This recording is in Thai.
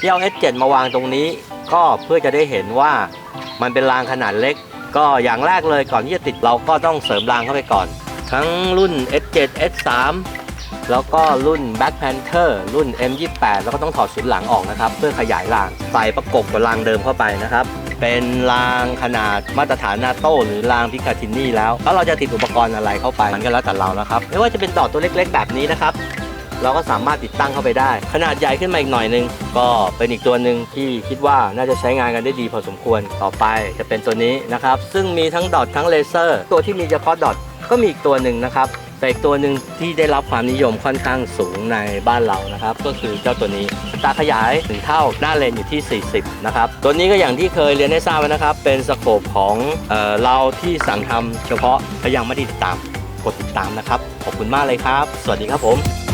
ที่เอา S7 มาวางตรงนี้ ก็เพื่อจะได้เห็นว่ามันเป็นรางขนาดเล็ก ก็อย่างแรกเลยก่อนที่จะติดเราก็ต้องเสริมรางเข้าไปก่อน ทั้งรุ่น S7 S3 แล้วก็รุ่น Black Panther รุ่น M28 แล้วก็ต้องถอดศูนย์หลังออกนะครับ เพื่อขยายรางใส่ประกบกับรางเดิมเข้าไปนะครับ เป็นรางขนาดมาตรฐานนาโต้หรือรางพิกาทินี่แล้วแล้วเราจะติดอุปกรณ์อะไรเข้าไปมันก็แล้วแต่เรานะครับ ไม่ว่าจะเป็นต่อตัวเล็กๆ แบบนี้นะครับ เราก็สามารถติดตั้งเข้าไปได้ ขนาดใหญ่ขึ้นมาอีกหน่อยนึง ก็เป็นอีกตัวหนึ่งที่คิดว่าน่าจะใช้งานกันได้ดีพอสมควรต่อไปจะเป็นตัวนี้นะครับ ซึ่งมีทั้งดอททั้งเลเซอร์ ตัวที่มีเฉพาะดอทก็มีอีกตัวหนึ่งนะครับแต่อีกตัวหนึ่งที่ได้รับความนิยมค่อนข้างสูงในบ้านเรานะครับ ก็คือเจ้าตัวนี้ตาขยายถึงเท่าหน้าเลนอยู่ที่ 40 นะครับ ตัวนี้ก็อย่างที่เคยเรียนให้ทราบไว้นะครับ เป็นสโคปของเออเราที่สั่งทำเฉพาะถ้ายังไม่ได้ติดตามกดติดตามนะครับ ขอบคุณมากเลยครับ สวัสดีครับผม